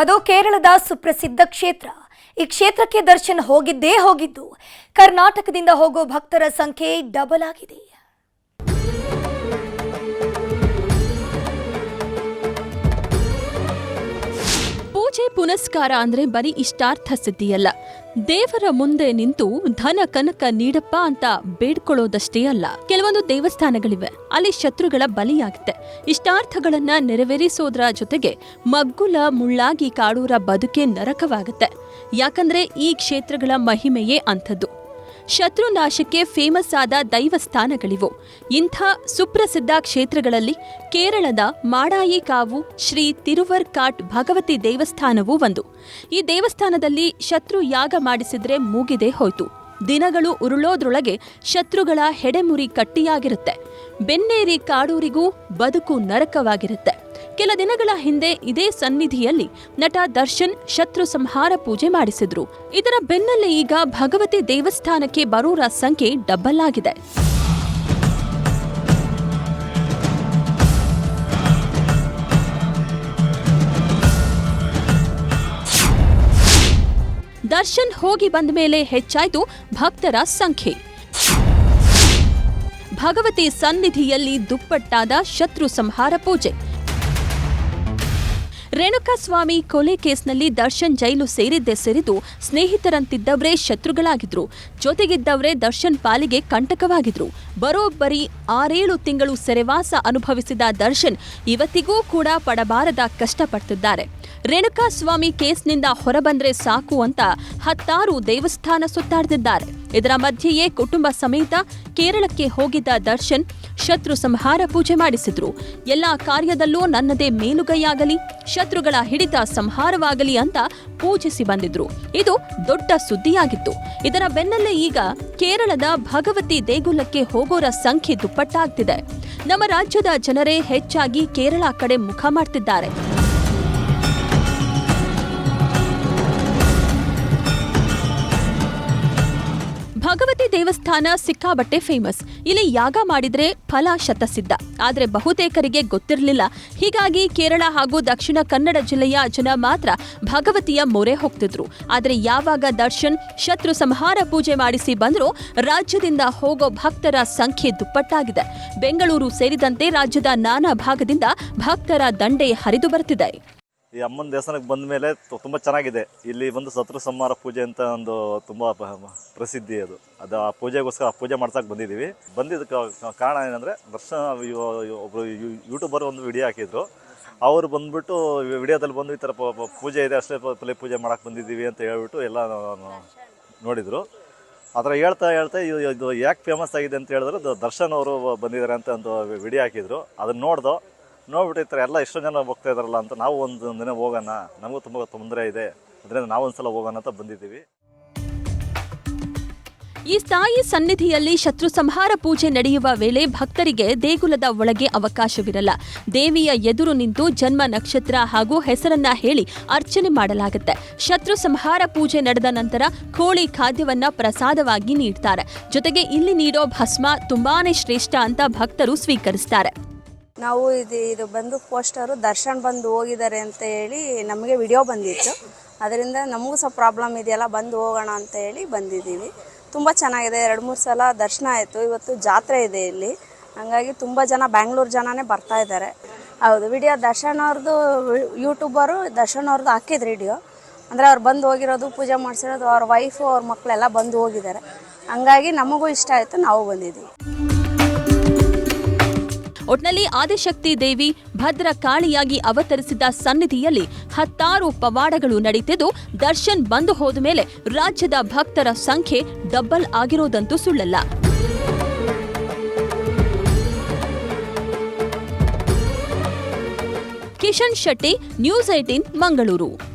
ಅದು ಕೇರಳದ ಸುಪ್ರಸಿದ್ಧ ಕ್ಷೇತ್ರ. ಈ ಕ್ಷೇತ್ರಕ್ಕೆ ದರ್ಶನ್ ಹೋಗಿದ್ದೇ ಹೋಗಿದ್ದು, ಕರ್ನಾಟಕದಿಂದ ಹೋಗೋ ಭಕ್ತರ ಸಂಖ್ಯೆ ಡಬಲ್ ಆಗಿದೆ. ಪುನಸ್ಕಾರ ಅಂದ್ರೆ ಬರೀ ಇಷ್ಟಾರ್ಥ ಸಿದ್ಧಿಯಲ್ಲ. ದೇವರ ಮುಂದೆ ನಿಂತು ಧನ ಕನಕ ನೀಡಪ್ಪ ಅಂತ ಬೇಡ್ಕೊಳ್ಳೋದಷ್ಟೇ ಅಲ್ಲ. ಕೆಲವೊಂದು ದೇವಸ್ಥಾನಗಳಿವೆ. ಅಲ್ಲಿ ಶತ್ರುಗಳ ಬಲಿಯಾಗುತ್ತೆ. ಇಷ್ಟಾರ್ಥಗಳನ್ನ ನೆರವೇರಿಸೋದ್ರ ಜೊತೆಗೆ ಮಗ್ಗುಲ, ಮುಳ್ಳಾಗಿ, ಕಾಡೂರ ಬದುಕೆ ನರಕವಾಗುತ್ತೆ. ಯಾಕಂದ್ರೆ ಈ ಕ್ಷೇತ್ರಗಳ ಮಹಿಮೆಯೇ ಅಂಥದ್ದು. ಶತ್ರುನಾಶಕ್ಕೆ ಫೇಮಸ್ ಆದ ದೈವಸ್ಥಾನಗಳಿವು ಇಂಥ ಸುಪ್ರಸಿದ್ಧ ಕ್ಷೇತ್ರಗಳಲ್ಲಿ ಕೇರಳದ ಮಾಡಾಯಿ ಕಾವು ಶ್ರೀ ತಿರುವರ್ಕಾಟ್ ಭಗವತಿ ದೇವಸ್ಥಾನವೂ ಒಂದು. ಈ ದೇವಸ್ಥಾನದಲ್ಲಿ ಶತ್ರು ಯಾಗ ಮಾಡಿಸಿದ್ರೆ ಮೂಗಿದೆ ಹೋಯ್ತು. ದಿನಗಳು ಉರುಳೋದ್ರೊಳಗೆ ಶತ್ರುಗಳ ಹೆಡೆಮುರಿ ಕಟ್ಟಿಯಾಗಿರುತ್ತೆ. ಬೆನ್ನೇರಿ ಕಾಡೂರಿಗೂ ಬದುಕು ನರಕವಾಗಿರುತ್ತೆ. ಕೆಲ ದಿನಗಳ ಹಿಂದೆ ಇದೇ ಸನ್ನಿಧಿಯಲ್ಲಿ ನಟ ದರ್ಶನ್ ಶತ್ರು ಸಂಹಾರ ಪೂಜೆ ಮಾಡಿಸಿದ್ರು. ಇದರ ಬೆನ್ನಲ್ಲೇ ಈಗ ಭಗವತಿ ದೇವಸ್ಥಾನಕ್ಕೆ ಬರೋರ ಸಂಖ್ಯೆ ಡಬ್ಬಲ್ ಆಗಿದೆ. ದರ್ಶನ್ ಹೋಗಿ ಬಂದ ಮೇಲೆ ಹೆಚ್ಚಾಯಿತು ಭಕ್ತರ ಸಂಖ್ಯೆ. ಭಗವತಿ ಸನ್ನಿಧಿಯಲ್ಲಿ ದುಪ್ಪಟ್ಟಾದ ಶತ್ರು ಸಂಹಾರ ಪೂಜೆ. ರೇಣುಕಾಸ್ವಾಮಿ ಕೊಲೆ ಕೇಸ್ನಲ್ಲಿ ದರ್ಶನ್ ಜೈಲು ಸೇರಿದ್ದೇ ಸೇರಿದು ಸ್ನೇಹಿತರಂತಿದ್ದವರೇ ಶತ್ರುಗಳಾಗಿದ್ರು. ಜೊತೆಗಿದ್ದವರೇ ದರ್ಶನ್ ಪಾಲಿಗೆ ಕಂಟಕವಾಗಿದ್ರು. ಬರೋಬ್ಬರಿ ಆರೇಳು ತಿಂಗಳು ಸೆರೆವಾಸ ಅನುಭವಿಸಿದ ದರ್ಶನ್ ಇವತ್ತಿಗೂ ಕೂಡ ಪಡಬಾರದ ಕಷ್ಟಪಡ್ತಿದ್ದಾರೆ. ರೇಣುಕಾಸ್ವಾಮಿ ಕೇಸ್ನಿಂದ ಹೊರಬಂದ್ರೆ ಸಾಕು ಅಂತ ಹತ್ತಾರು ದೇವಸ್ಥಾನ ಸುತ್ತಾಡ್ತಿದ್ದಾರೆ. ಇದರ ಮಧ್ಯೆಯೇ ಕುಟುಂಬ ಸಮೇತ ಕೇರಳಕ್ಕೆ ಹೋಗಿದ್ದ ದರ್ಶನ್ ಶತ್ರು ಸಂಹಾರ ಪೂಜೆ ಮಾಡಿಸಿದ್ರು. ಎಲ್ಲಾ ಕಾರ್ಯದಲ್ಲೂ ನನ್ನದೇ ಮೇಲುಗೈಯಾಗಲಿ, ಶತ್ರುಗಳ ಹಿಡಿತ ಸಂಹಾರವಾಗಲಿ ಅಂತ ಪೂಜಿಸಿ ಬಂದಿದ್ರು. ಇದು ದೊಡ್ಡ ಸುದ್ದಿಯಾಗಿತ್ತು. ಇದರ ಬೆನ್ನಲ್ಲೇ ಈಗ ಕೇರಳದ ಭಗವತಿ ದೇಗುಲಕ್ಕೆ ಹೋಗೋರ ಸಂಖ್ಯೆ ದುಪ್ಪಟ್ಟಾಗ್ತಿದೆ. ನಮ್ಮ ರಾಜ್ಯದ ಜನರೇ ಹೆಚ್ಚಾಗಿ ಕೇರಳ ಕಡೆ ಮುಖ ಮಾಡ್ತಿದ್ದಾರೆ. ಭಗವತಿ ದೇವಸ್ಥಾನ ಸಿಕ್ಕಾಬಟ್ಟೆ ಫೇಮಸ್ ಇಲ್ಲಿ ಯಾಗ ಮಾಡಿದ್ರೆ ಫಲ ಶತಸಿದ್ಧ. ಆದ್ರೆ ಬಹುತೇಕರಿಗೆ ಗೊತ್ತಿರಲಿಲ್ಲ. ಹೀಗಾಗಿ ಕೇರಳ ಹಾಗೂ ದಕ್ಷಿಣ ಕನ್ನಡ ಜಿಲ್ಲೆಯ ಜನ ಮಾತ್ರ ಭಗವತಿಯ ಮೊರೆ ಹೋಗ್ತಿದ್ರು. ಆದ್ರೆ ಯಾವಾಗ ದರ್ಶನ್ ಶತ್ರು ಸಂಹಾರ ಪೂಜೆ ಮಾಡಿಸಿ ಬಂದರೂ ರಾಜ್ಯದಿಂದ ಹೋಗೋ ಭಕ್ತರ ಸಂಖ್ಯೆ ದುಪ್ಪಟ್ಟಾಗಿದೆ. ಬೆಂಗಳೂರು ಸೇರಿದಂತೆ ರಾಜ್ಯದ ನಾನಾ ಭಾಗದಿಂದ ಭಕ್ತರ ದಂಡೆ ಹರಿದು ಬರ್ತಿದೆ. ಈ ಅಮ್ಮನ ದೇವಸ್ಥಾನಕ್ಕೆ ಬಂದ ಮೇಲೆ ತುಂಬ ಚೆನ್ನಾಗಿದೆ. ಇಲ್ಲಿ ಒಂದು ಶತ್ರು ಸಂಹಾರ ಪೂಜೆ ಅಂತ ಒಂದು ತುಂಬ ಪ್ರಸಿದ್ಧಿ ಅದು. ಅದು ಆ ಪೂಜೆಗೋಸ್ಕರ ಆ ಪೂಜೆ ಮಾಡ್ಸಕ್ಕೆ ಬಂದಿದ್ದೀವಿ. ಬಂದಿದ್ದಕ್ಕೆ ಕಾರಣ ಏನಂದರೆ ದರ್ಶನ ಒಬ್ಬರು ಯೂಟ್ಯೂಬರ್ ಒಂದು ವಿಡಿಯೋ ಹಾಕಿದ್ರು. ಅವರು ಬಂದ್ಬಿಟ್ಟು ವಿಡಿಯೋದಲ್ಲಿ ಬಂದು ಈ ಥರ ಪೂಜೆ ಇದೆ, ಅಷ್ಟೇ ಪಲ್ಲೆ ಪೂಜೆ ಮಾಡಕ್ಕೆ ಬಂದಿದ್ದೀವಿ ಅಂತ ಹೇಳ್ಬಿಟ್ಟು ಎಲ್ಲ ನೋಡಿದರು. ಥರ ಹೇಳ್ತಾ ಹೇಳ್ತಾ ಇದು ಯಾಕೆ ಫೇಮಸ್ ಆಗಿದೆ ಅಂತ ಹೇಳಿದ್ರು ದರ್ಶನ್ ಅವರು ಬಂದಿದ್ದಾರೆ ಅಂತ ಒಂದು ವಿಡಿಯೋ ಹಾಕಿದ್ರು. ಅದನ್ನು ನೋಡ್ದೋ ನೋಡ್ಬಿಟ್ಟು ಈ ಥರ ಎಲ್ಲ ಎಷ್ಟೋ ಜನ ಹೋಗ್ತಾ ಇದಾರಲ್ಲ ಅಂತ ನಾವು ಒಂದು ದಿನ ಹೋಗೋಣ. ನಮಗೂ ತುಂಬ ತೊಂದರೆ ಇದೆ. ಅದರಿಂದ ನಾವು ಒಂದ್ಸಲ ಹೋಗೋಣ ಅಂತ ಬಂದಿದ್ದೀವಿ. ಈ ಸ್ಥಾಯಿ ಸನ್ನಿಧಿಯಲ್ಲಿ ಶತ್ರು ಸಂಹಾರ ಪೂಜೆ ನಡೆಯುವ ವೇಳೆ ಭಕ್ತರಿಗೆ ದೇಗುಲದ ಒಳಗೆ ಅವಕಾಶವಿರಲ್ಲ. ದೇವಿಯ ಎದುರು ನಿಂತು ಜನ್ಮ, ನಕ್ಷತ್ರ ಹಾಗೂ ಹೆಸರನ್ನ ಹೇಳಿ ಅರ್ಚನೆ ಮಾಡಲಾಗುತ್ತೆ. ಶತ್ರು ಸಂಹಾರ ಪೂಜೆ ನಡೆದ ನಂತರ ಕೋಳಿ ಖಾದ್ಯವನ್ನ ಪ್ರಸಾದವಾಗಿ ನೀಡ್ತಾರೆ. ಜೊತೆಗೆ ಇಲ್ಲಿ ನೀಡೋ ಭಸ್ಮ ತುಂಬಾನೇ ಶ್ರೇಷ್ಠ ಅಂತ ಭಕ್ತರು ಸ್ವೀಕರಿಸ್ತಾರೆ. ನಾವು ಇದು ಇದು ಬಂದು ಪೋಸ್ಟರು, ದರ್ಶನ್ ಬಂದು ಹೋಗಿದ್ದಾರೆ ಅಂತ ಹೇಳಿ ನಮಗೆ ವಿಡಿಯೋ ಬಂದಿತ್ತು. ಅದರಿಂದ ನಮಗೂ ಸ್ವಲ್ಪ ಪ್ರಾಬ್ಲಮ್ ಇದೆಯಲ್ಲ ಬಂದು ಹೋಗೋಣ ಅಂತ ಹೇಳಿ ಬಂದಿದ್ದೀವಿ. ತುಂಬ ಚೆನ್ನಾಗಿದೆ, ಎರಡು, ಮೂರು ಸಲ ದರ್ಶನ ಆಯಿತು. ಇವತ್ತು ಜಾತ್ರೆ ಇದೆ ಇಲ್ಲಿ. ಹಂಗಾಗಿ ತುಂಬ ಜನ, ಬ್ಯಾಂಗ್ಳೂರು ಜನನೇ ಬರ್ತಾ ಇದ್ದಾರೆ. ಹೌದು, ವಿಡಿಯೋ ದರ್ಶನ್ ಅವ್ರದ್ದು ಯೂಟ್ಯೂಬರು ದರ್ಶನ್ ಅವ್ರದ್ದು ಹಾಕಿದ್ರು ವಿಡಿಯೋ. ಅಂದರೆ ಅವ್ರು ಬಂದು ಹೋಗಿರೋದು, ಪೂಜೆ ಮಾಡಿಸಿರೋದು, ಅವ್ರ ವೈಫು ಅವ್ರ ಮಕ್ಕಳೆಲ್ಲ ಬಂದು ಹೋಗಿದ್ದಾರೆ. ಹಂಗಾಗಿ ನಮಗೂ ಇಷ್ಟ ಆಯಿತು, ನಾವು ಬಂದಿದ್ದೀವಿ. ಒಟ್ನಲ್ಲಿ ಆದಿಶಕ್ತಿ ದೇವಿ ಭದ್ರ ಕಾಳಿಯಾಗಿ ಅವತರಿಸಿದ ಸನ್ನಿಧಿಯಲ್ಲಿ ಹತ್ತಾರು ಪವಾಡಗಳು ನಡೀತಿದ್ದು, ದರ್ಶನ್ ಬಂದು ಹೋದ ಮೇಲೆ ರಾಜ್ಯದ ಭಕ್ತರ ಸಂಖ್ಯೆ ಡಬ್ಬಲ್ ಆಗಿರೋದಂತೂ ಸುಳ್ಳಲ್ಲ. Kishan Shetty, news eighteen Mangaluru.